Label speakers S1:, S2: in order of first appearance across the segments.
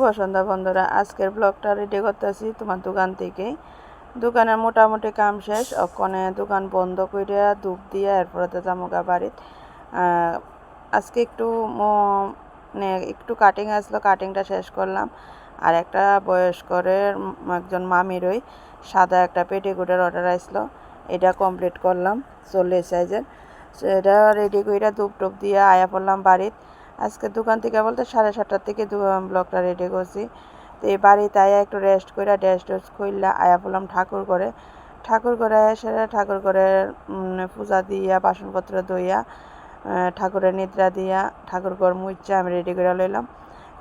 S1: শুভ সন্ধ্যা বন্ধুরা। আজকের ব্লগটা রেডি করতেছি তোমার দোকান থেকে। দোকানের মোটামুটি কাম শেষ। ওখানে দোকান বন্ধ করে ধূপ দিয়ে এরপরে জামুকা বাড়িত আজকে একটু মানে একটু কাটিং আসলো। কাটিংটা শেষ করলাম। আর একটা বয়স্করের একজন মামিরই সাদা একটা পেটিকুটের অর্ডার আসলো। এটা কমপ্লিট করলাম চল্লিশ সাইজের সেটা রেডি করে ধূপ টুপ দিয়ে আয়া পড়লাম বাড়িত আজকে দোকান থেকে বলতে সাড়ে সাতটার থেকে ব্লগটা রেডি করছি। তো এই বাড়িতে আয়া একটু রেস্ট করে রেস্ট টেস্ট করলা আয়া পড়লাম ঠাকুর করে ঠাকুর করে এসে ঠাকুর করে পূজা দিয়া, বাসনপত্র ধুইয়া ঠাকুরের নিদ্রা দিয়া ঠাকুর ঘর মুচ্ছা আমি রেডি করে লইলাম।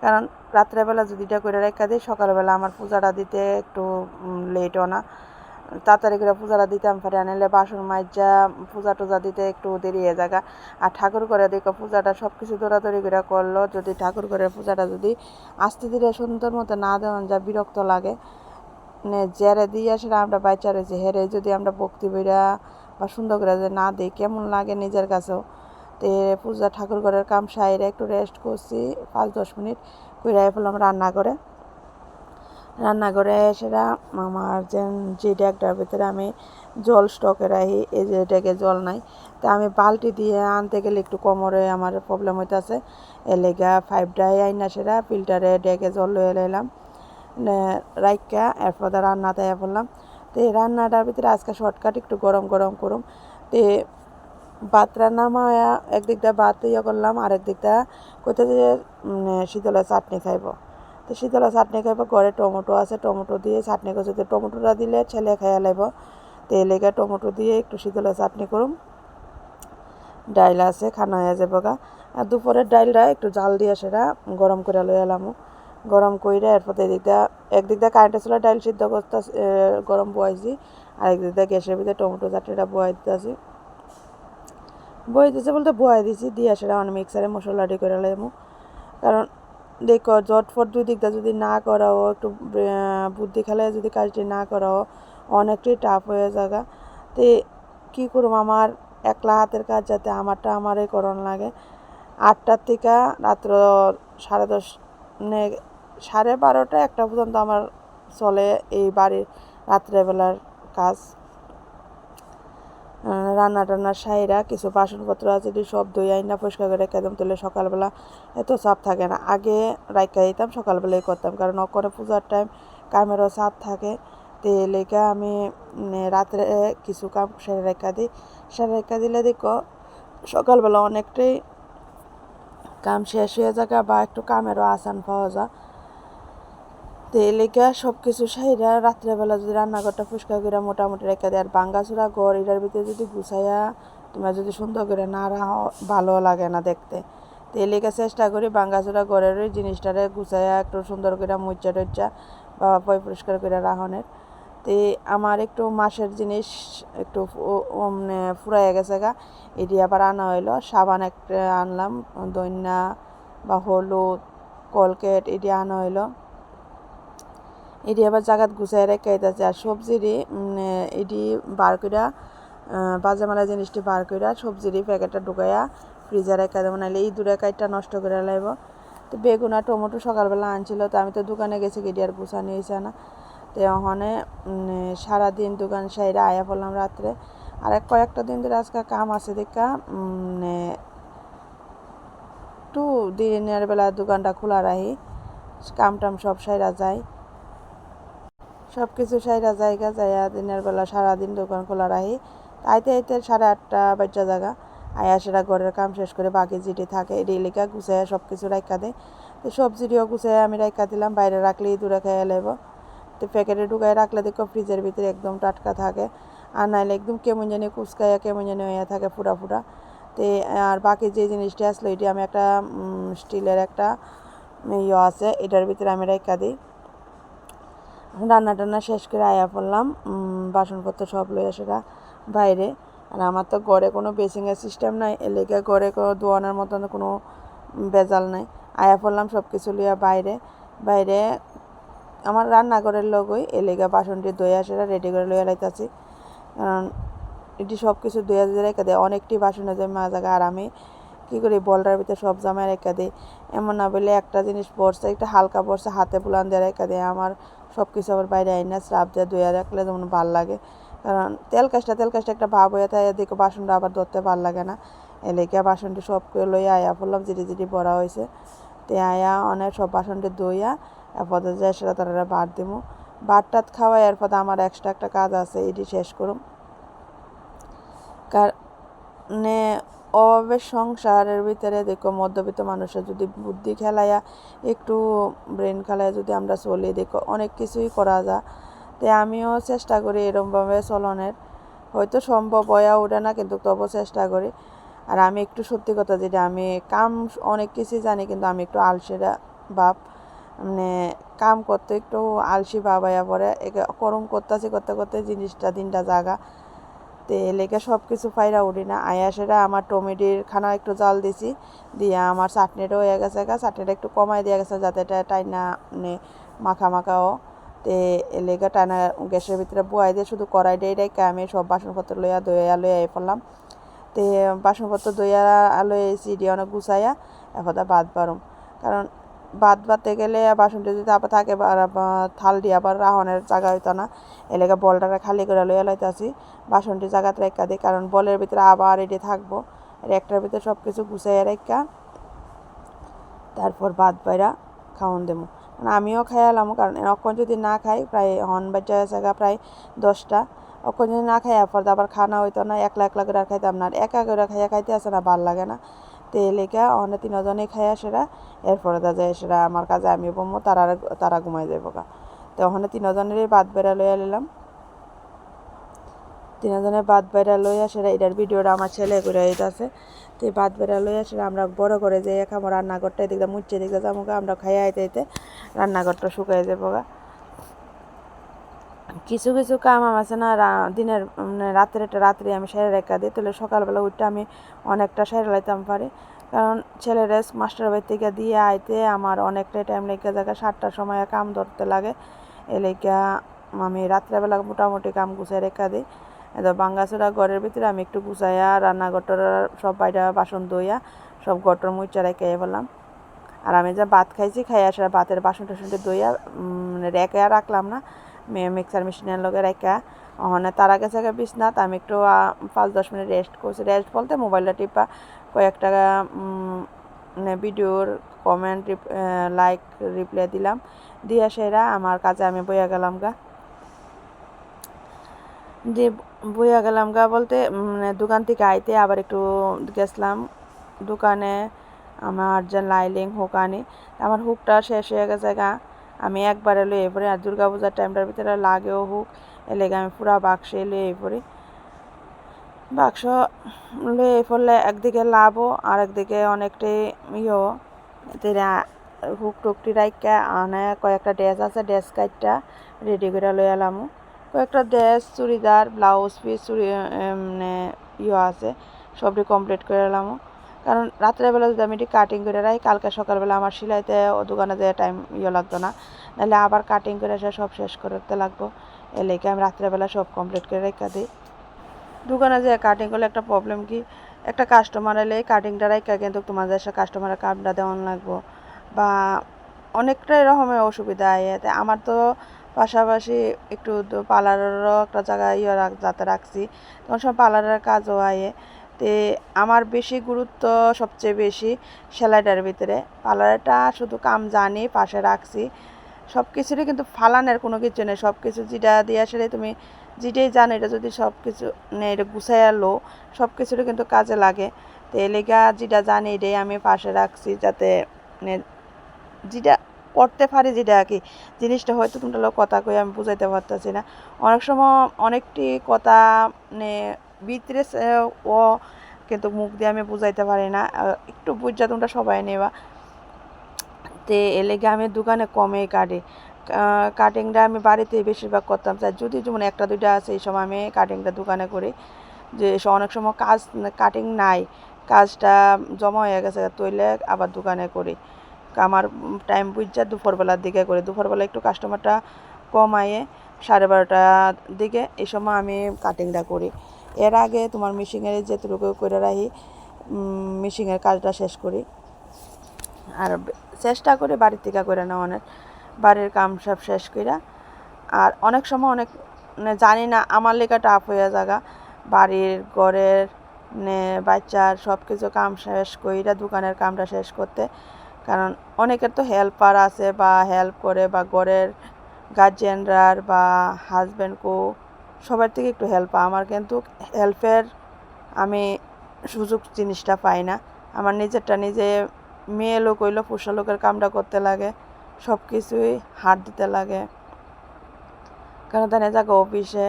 S1: কারণ রাত্রেবেলা যদি এটা করে রেখা দিই, সকালবেলা আমার পূজাটা দিতে একটু লেটও না। তাড়াতাড়ি করে পূজাটা দিতাম পারি আনিলে বাসন মাজা পূজা টুজা দিতে একটু দেরি হয়ে জায়গা আর ঠাকুর করে দেখো পূজাটা সব কিছু দৌড়াদৌড়ি করে করল। যদি ঠাকুর করে পূজাটা যদি আস্তে ধীরে সুন্দর মতো না দেওয়া যা বিরক্ত লাগে। মানে জেরে দিয়ে সেটা আমরা বাচ্চা রয়েছে হেরে যদি আমরা ভক্তি বইরা বা সুন্দর করে যে না দিই, কেমন লাগে নিজের কাছেও। তে পূজা ঠাকুর ঘরের কাম সাইরে একটু রেস্ট করছি, পাঁচ দশ মিনিট, কইরা ফেললাম রান্না করে রান্নাঘরে সেটা আমার যে যে ড্যাগটার ভিতরে আমি জল স্টকে রাখি, এই যে ড্যাগে জল নাই। তা আমি বালতি দিয়ে আনতে গেলে একটু কোমরে আমার প্রবলেম হইতাছে। এর লেগা ফাইভ ড্রাই আইনা সেটা ফিল্টারে ড্যাগে জল লয়ে লাইলাম। রাইকা এরপর রান্না তাইয়া বললাম, তো এই রান্নাটার ভিতরে আজকে শর্টকাট একটু গরম গরম করুম। তে ভাত রান্না মায়া, একদিক দিয়ে ভাত ইয়ে করলাম আরেক দিক দিয়ে কোথায় যে শীতলের চাটনি খাইব। তো শীতলা চাটনি খাইব, ঘরে টমেটো আছে, টমেটো দিয়ে চাটনি করছে টমেটোটা দিলে ছেলে খাইয়া লাইব। তো এই টমেটো দিয়ে একটু শীতলা চাটনি করুম। ডাইল আছে, খানা হয়ে যাব গা। আর দুপুরের ডাইলটা একটু জাল দিয়ে সেটা গরম করে লই এলাম। গরম কইরা এরপর এদিকটা দিয়ে একদিক দিয়ে কারেন্টের চুলা ডাইল সিদ্ধ করতে গরম বয়াইছি। আর একদিক দিয়ে গ্যাসের ভিতরে টমেটো চাটনিটা বয়াই দিতেছি বই দিছে বলতে বয়াই দিছি, দিয়ে সেটা অনেক মিক্সারে মশলা রেডি করে লাইমু। কারণ দেখো, জটফট দুই দিকটা যদি না করাও, একটু বুদ্ধি খেলে যদি কাজটি না করাও, অনেকটাই টাফ হয়ে যাগা তো কী করুম আমার একলা হাতের কাজ যাতে আমারটা আমারই করণ লাগে। আটটার থেকে রাত্র সাড়ে দশ মানে সাড়ে বারোটা একটা পর্যন্ত আমার চলে এই বাড়ির রাত্রেবেলার কাজ। রান্না টান্নার সাইরা কিছু বাসনপত্র আছে যে সব ধুই আইনা পরিষ্কার করে একদম তুলে সকালবেলা এত চাপ থাকে না। আগে রাইকা দিতাম, সকালবেলাই করতাম। কারণ অকরে পূজার টাইম কামেরও চাপ থাকে। তো লেগে আমি রাত্রে কিছু কাম সেরে রেখা দিই। সেরে রেখা দিলে দেখো, সকালবেলা অনেকটাই কাম শেষ হয়ে যাবে বা একটু কামেরও আসান পাওয়া যায়। তো এই লেগে সব কিছু সাইরা রাত্রেবেলা যদি রান্নাঘরটা পরিষ্কার করে মোটামুটি রেখে দেয়, আর বাঙ্গাচুরা ঘর এটার ভিতরে যদি গুছাইয়া তোমরা যদি সুন্দর করে না রাখো ভালো লাগে না দেখতে। তো এই চেষ্টা করি বাঙ্গাচুরা ঘরের ওই জিনিসটারে গুছাইয়া একটু সুন্দর করে মুচা টুচা বা পয় পরিষ্কার করে রাখনের। তো আমার একটু মাসের জিনিস একটু মানে ফুরাইয়া গেছে গা, এটি আবার আনা হইল। সাবান একটা আনলাম, দইনা বা হলুদ, কলকেট এটি আনা হইল। এটি আবার জাগাত গুছাই রেখে দিতেছে আর সবজিরই এটি বার কইরা আহ, বাজে মালা জিনিসটি বার কইরা সবজিরই প্যাকেটটা ঢুকাইয়া ফ্রিজে রেখে দেবো নাহলে এই দূরে কাইটটা নষ্ট করে লাইব। তো বেগুন আর টমেটো সকালবেলা আনছিল তো আমি তো দোকানে গেছি গেটি আর গুছা নিয়েছে না। তো ওখানে সারাদিন দোকান সাইডে আয়া পড়লাম রাত্রে। আর এক কয়েকটা দিন ধরে আজকে কাম আছে দেখা একটু দিনের বেলা দোকানটা খোলা রাখি কাম টাম সব সাইরা যায়। সব কিছু সাইরা জায়গা যাইয়া দিনের বেলা সারাদিন দোকান খোলা রাখি আইতে আইতে সাড়ে আটটা বাচ্চা জায়গা আয়া সেটা ঘরের কাম শেষ করে বাকি যেটি থাকে এটি এলাকা গুছাইয়া সব কিছু রাখা দেয় তো সবজিটিও গুছাইয়া আমি রাখা দিলাম, বাইরে রাখলেই দূরে খাইয়া লাইব। তো প্যাকেটে ঢুকাই রাখলে দেখো ফ্রিজের ভিতরে একদম টাটকা থাকে। আর নাইলে একদম কেমন জানি কুচকাইয়া কেমন জানি হইয়া থাকে ফুটা ফুটা। তো আর বাকি যে জিনিসটি আসলো এটি আমি একটা স্টিলের একটা ইয়ে আছে, এটার ভিতরে আমি রেখা দিই। রান্না টান্না শেষ করে আয়া পড়লাম। বাসনপত্র সব লইয়া সেটা বাইরে। আর আমার তো ঘরে কোনো বেসিংয়ের সিস্টেম নাই, এর লেগে ঘরে দোয়ানোর মতন কোনো বেজাল নাই। আয়া পড়লাম সব কিছু লইয়া বাইরে। বাইরে আমার রান্নাঘরের লগই এ লেগে বাসনটি দইয়া সেটা রেডি করে লইয়া লাইতাছি কারণ এটি সব কিছু দইয়া দিয়ে রেখে দেয়। অনেকটি বাসন হয়ে যায় মা জায়গা আর আমি কী করি বলটার ভিতরে সব জামাই রেখা দিই। এমন না বলে একটা জিনিস পড়ছে একটা হালকা পড়ছে হাতে বুলান দিয়ে রেখা দিই আমার সব কিছু আবার বাইরে আইনা স্রাব দিয়ে, ধুয়ে রাখলে যেমন ভালো লাগে। কারণ তেল কাজটা তেল কাজটা একটা ভাব হয়ে থাকে, এদিকে বাসনটা আবার ধরতে ভালো লাগে না। এলেকে বাসনটি সব করে লইয়া আয়া পড়লাম জিরি জিরি ভরা হয়েছে। তে আয়া অনেক সব বাসনটি ধুইয়া, এরপর যে সেটা তারা ভাত দিব ভাত টাত খাওয়াই, এরপর আমার এক্সট্রা একটা কাজ আছে, এটি শেষ করুম। কারণে অভাবে সংসারের ভিতরে দেখো, মধ্যবিত্ত মানুষের যদি বুদ্ধি খেলাইয়া, একটু ব্রেন খেলায় যদি আমরা চলি, দেখো, অনেক কিছুই করা যায়। তো আমিও চেষ্টা করি এরমভাবে চলনের। হয়তো সম্ভব হয়ে ওঠে না, কিন্তু তবু চেষ্টা করি। আর আমি একটু সত্যি কথা যেটা, আমি কাম অনেক কিছুই জানি, কিন্তু আমি একটু আলসেরা ভাব। মানে কাম করতে একটু আলসি ভাব আয়া পরে করম করতেছি করতে করতে জিনিসটা দিনটা জাগা। তে লেগে সব কিছু ফাইরা উঠি না। আয়াসেরা আমার টমেটোর খানা একটু জাল দিছি, দিয়ে আমার চাটনিটা হয়ে গেছে গা, চাটনিটা একটু কমাই দেওয়া গেছে যাতে এটা টাইনা মানে মাখা মাখাও। তে লেগে টানা গ্যাসের ভিতরে বয়াই দিয়ে শুধু কড়াই দিয়ে রেখে আমি সব বাসনপত্র লইয়া দইয়া লইয়া পড়লাম। তে বাসনপত্র দইয়া লইয়া এসি দিয়ে অনেক গুছাইয়া এখন বাদ বারম। কারণ ভাত বাতে গেলে বাসনটি যদি আবার থাকে থাল দিয়ে আবার রাহনের জায়গা হইতো না। এলাকা বলটাকে খালি করে লইয়া লইতাছি, বাসনটি জায়গাতে রেখা দিই কারণ বলের ভিতরে আবার এটি থাকব। আর একটার ভিতরে সব কিছু গুছাইয়া রেখা তারপর ভাত বাইরা খাওয়ান দেবো মানে আমিও খাইয়ালাম কারণ অক্ষণ যদি না খাই, প্রায় হন বাজা জায়গা প্রায় দশটা। অক্ষণ যদি না খাই এরপর আবার খানা হইতো না, একলা একলা করে খাইতাম না। আর একা করে খাইয়া খাইতে আসে না, ভালো লাগে না। তেলেকা অনেক তিনজনেই খাইয়া সেরা এরপরে দাদা সেরা আমার কাজে আমি বমো, তারা তারা ঘুমাই যাব গা তো ওখানে তিনজনেরই বাদ বেড়া লইয়া নিলাম তিনজনের বাদ বেড়া লইয়া সেরা এটার ভিডিওটা আমার ছেলে করে আছে তো বাদ বেড়া লইয়া সেটা আমরা বড় করে যাই খামো, রান্নাঘরটা দেখলাম দিকে যাব আমরা খাইয়া আইতে আইতে রান্নাঘরটা শুকাই যাব গা কিছু কিছু কাম আমার আছে না দিনের মানে রাত্রে রাত্রে আমি সেরে রেখা দিই, তাহলে সকালবেলা উঠতে আমি অনেকটা সেরে লাইতাম পারি। কারণ ছেলেরা মাস্টার বাড়ি থেকে দিয়ে আইতে আমার অনেকটাই টাইম লেগে যায়, সাতটার সময় কাম ধরতে লাগে। এলাকা আমি রাত্রেবেলা মোটামুটি কাম গুছাই রেখা দিই। এবার বাঙ্গাচোরা ঘরের ভিতরে আমি একটু গুছাইয়া রান্নাঘরটার সব বাইরে বাসন ধুইয়া, সব ঘরটার মুচা রেখে বললাম আর আমি যা ভাত খাইছি, খাইয়া সেটা ভাতের বাসন টাসনটা ধুইয়া মানে রেখে রাখলাম না। মিক্সার মেশিনের লগে রেখা ওখানে তার আগে থেকে বিছনাথ আমি একটু পাঁচ দশ মিনিট রেস্ট করছি। রেস্ট বলতে মোবাইলটা টিপা কয়েকটা ভিডিওর কমেন্ট লাইক রিপ্লাই দিলাম। দিয়া সেরা আমার কাজে আমি বইয়া গেলাম গা। দিয়ে বইয়া গেলাম গা বলতে মানে দোকান থেকে আইতে আবার একটু গেছিলাম। দোকানে আমার যে লাইলিং হুক আনি। আমার হুকটা শেষ হয়ে গেছে গা। আমি একবারে লয়ে পড়ি আর দুর্গা পূজার টাইমটার ভিতরে লাগেও হুক এলেগে আমি পুরা বাক্সে লয়ে পড়ি। বাক্স লয়ে পড়লে একদিকে লাভও আর একদিকে অনেকটাই ইয়েও। হুক টুকটি রাইকা আনে কয়েকটা ড্রেস আছে, ড্রেস কাইটটা রেডি করে লয়ে এলাম। কয়েকটা ড্রেস, চুড়িদার, ব্লাউজ পিস, চুড়ি মানে ইয়ে আছে, সবটি কমপ্লিট করে এলাম। কারণ রাত্রেবেলা যদি আমি এটি কাটিং করে রাখি, কালকে সকালবেলা আমার সেলাইতে দোকানে যেয়ে টাইম ইয়ে লাগতো না। নাহলে আবার কাটিং করে এসে সব শেষ করতে লাগবো। এ এলেকে আমি রাত্রেবেলা সব কমপ্লিট করে রেখে দিই। দোকানে যে কাটিং করলে একটা প্রবলেম কি? একটা কাস্টমার এলে কাটিংটা রাখা কিন্তু তোমাদের এসে কাস্টমারের কাপটা দেওয়ান লাগবো। বা অনেকটাই রকমের অসুবিধা আয় আমার তো পাশাপাশি একটু পার্লারেরও একটা জায়গায় ইয়ে যাতে রাখছি। তখন সব পার্লারের কাজও আয়ে। তে আমার বেশি গুরুত্ব সবচেয়ে বেশি সেলাইটার ভিতরে। পার্লারটা শুধু কাম জানি, পাশে রাখছি। সব কিছুরই কিন্তু ফালানের কোনো কিছু নেই। সব কিছু যেটা দিয়ে আসলে তুমি যেটাই জানো, এটা যদি সব কিছু এটা গুছাইয়া লো সব কিছুরই কিন্তু কাজে লাগে। তো এলেগা যেটা জানি, এটাই আমি পাশে রাখছি যাতে মানে যেটা করতে পারি যেটা আর কি। জিনিসটা হয়তো তোমরা কথা কই আমি বুঝাইতে পারতেছি না। অনেক সময় অনেকটি কথা মানে ভিতরে ও কিন্তু মুখ দিয়ে আমি বুঝাইতে পারি না। একটু বুঝা তোমরা সবাই নেবা। তে এলেগে আমি দোকানে কমেই কাটি। কাটিংটা আমি বাড়িতে বেশিরভাগ করতাম। চাই যদি যেমন একটা, দুইটা আছে, এই সময় আমি কাটিংটা দোকানে করি। যে অনেক সময় কাজ কাটিং নাই। কাজটা জমা হয়ে গেছে তৈলে আবার দোকানে করি। আমার টাইম বুঝা দুপুরবেলার দিকে করি। দুপুরবেলা একটু কাস্টমারটা কম আয়ে সাড়ে বারোটার দিকে এই সময় আমি কাটিংটা করি। এর আগে তোমার মেশিনের যেটুকু করে রাখি মিশিংয়ের কাজটা শেষ করি। আর চেষ্টা করে বাড়ির থেকে করে নেওয়ানোর বাড়ির কাম সব শেষ কইরা। আর অনেক সময় অনেক মানে জানি না, আমার লেখা টাফ হয়ে জায়গা বাড়ির ঘরের নে বাচ্চার সব কিছু কাম শেষ কইরা দোকানের কামটা শেষ করতে। কারণ অনেকের তো হেল্পার আছে বা হেল্প করে বা ঘরের গার্জিয়ানরার বা হাজব্যান্ডকো সবার থেকে একটু হেল্প আমার কিন্তু হেল্পের আমি সুযোগ জিনিসটা পাই না। আমার নিজেরটা নিজে মেয়ে লোক হইল পুরুষ লোকের কামটা করতে লাগে সব কিছুই হাত দিতে লাগে। কারণ তাই জায়গা অফিসে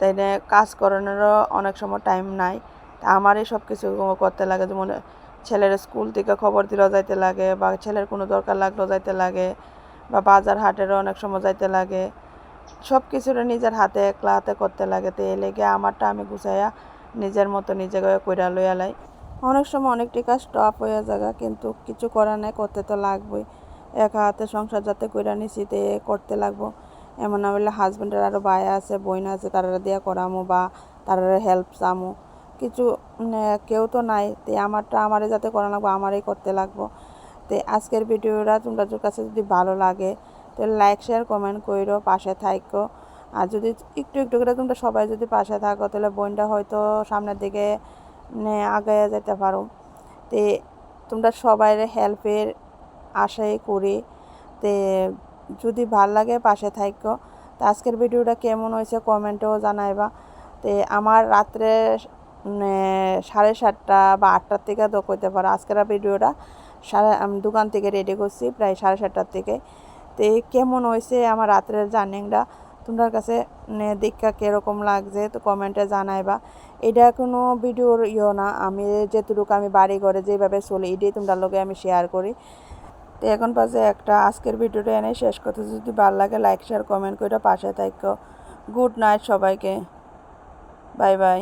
S1: তাই কাজ করানোরও অনেক সময় টাইম নাই। তা আমারই সব কিছু করতে লাগে। যেমন ছেলের স্কুল থেকে খবর দিলেও যাইতে লাগে বা ছেলের কোনো দরকার লাগলেও যাইতে লাগে বা বাজার হাটেরও অনেক সময় যাইতে লাগে। সব কিছুটা নিজের হাতে একলা হাতে করতে লাগে, তো এই লেগে আমারটা আমি গুছাইয়া নিজের মতো নিজে কইরা লইয়া লাই। অনেক সময় অনেকটি কাজ স্টপ হয়ে জায়গা কিন্তু কিছু করার নাই, করতে তো লাগবেই। একা হাতে সংসার যাতে কইরা নিছি, তে করতে লাগবো। এমন না হলে হাজব্যান্ডের আরও ভাই আছে, বোন আছে, তারা দিয়া করামো বা তারা হেল্প চামো। কিছু কেউ তো নাই, তে আমারটা আমারে যাতে করা লাগবো, আমারই করতে লাগবো। তে আজকের ভিডিওটা তোমাদের কাছে যদি ভালো লাগে তো লাইক শেয়ার কমেন্ট কইরো, পাশে থাইকো। আর যদি একটু একটু করে তোমরা সবাই যদি পাশে থাকো, তাহলে বোনটা হয়তো সামনের দিকে নে আগায় যেতে পারো। তে তোমরা সবাই হেল্পের আশাই করি। তে যদি ভালো লাগে পাশে থাকো তো আজকের ভিডিওটা কেমন হয়েছে কমেন্টেও জানাইবা। তে আমার রাত্রে মানে সাড়ে সাতটা বা আটটার থেকে করতে পারো। আজকের ভিডিওটা আমি দোকান থেকে রেডি করছি, প্রায় সাড়ে সাতটার থেকে। তো কেমন হয়েছে আমার রাত্রের জার্নিংটা? তোমার কাছে দীক্ষা কীরকম লাগছে তো কমেন্টে জানাইবা। এটা কোনো ভিডিওর ইয়ে না। আমি যেটুকু আমি বাড়ি ঘরে যেভাবে চলি, এটাই তোমরা লোকে আমি শেয়ার করি। তো এখন পাশে একটা। আজকের ভিডিওটা এনে শেষ করতে। যদি ভালো লাগে লাইক শেয়ার কমেন্ট করে পাশে থাকো। গুড নাইট সবাইকে। Bye bye